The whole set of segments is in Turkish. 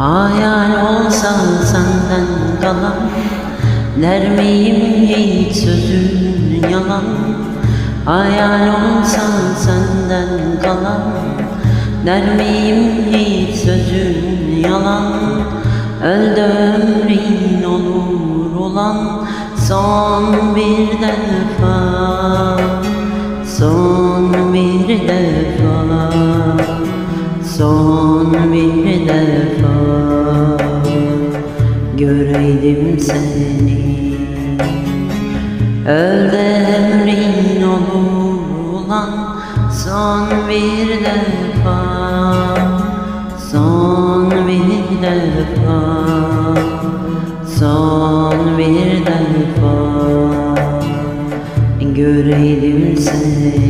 Hayal olsa senden kalan Der miyim hiç sözün yalan? Hayal olsa senden kalan. Der miyim hiç sözün yalan? Öldü ömrin olur olan Son bir defa. Son bir defa. Son seni. Öl de emrin olur ulan Son bir defa. Son bir defa. Son bir defa. Göreydim seni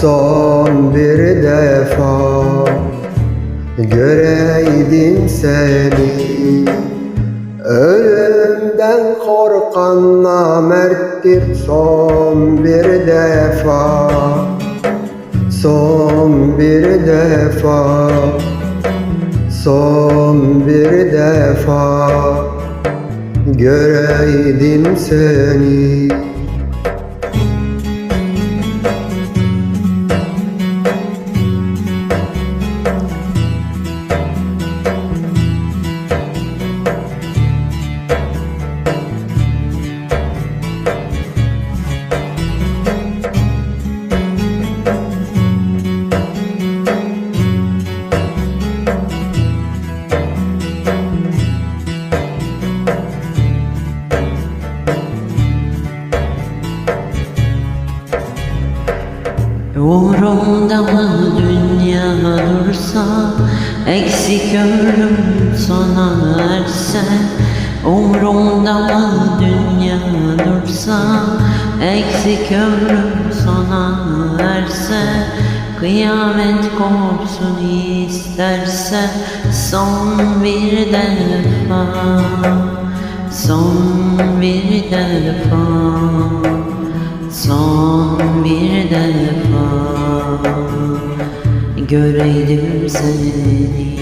Son bir defa. Göreydim seni. Ölümden korkan namerttir son bir defa. Son bir defa. Son bir defa. Göreydim seni Uğrumda mı dünya dursa Eksik ömrüm sona erse Umrumda mı dünya dursa Eksik ömrüm sona erse Kıyamet kopsun isterse Son bir defa Son bir defa Son bir defa. Göreydim seni.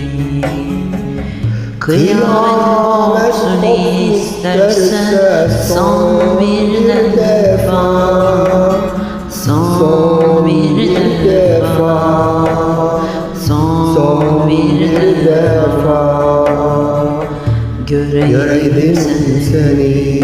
Kıyamet olsun isterse son bir defa. Son bir defa. Son bir defa. Göreydim seni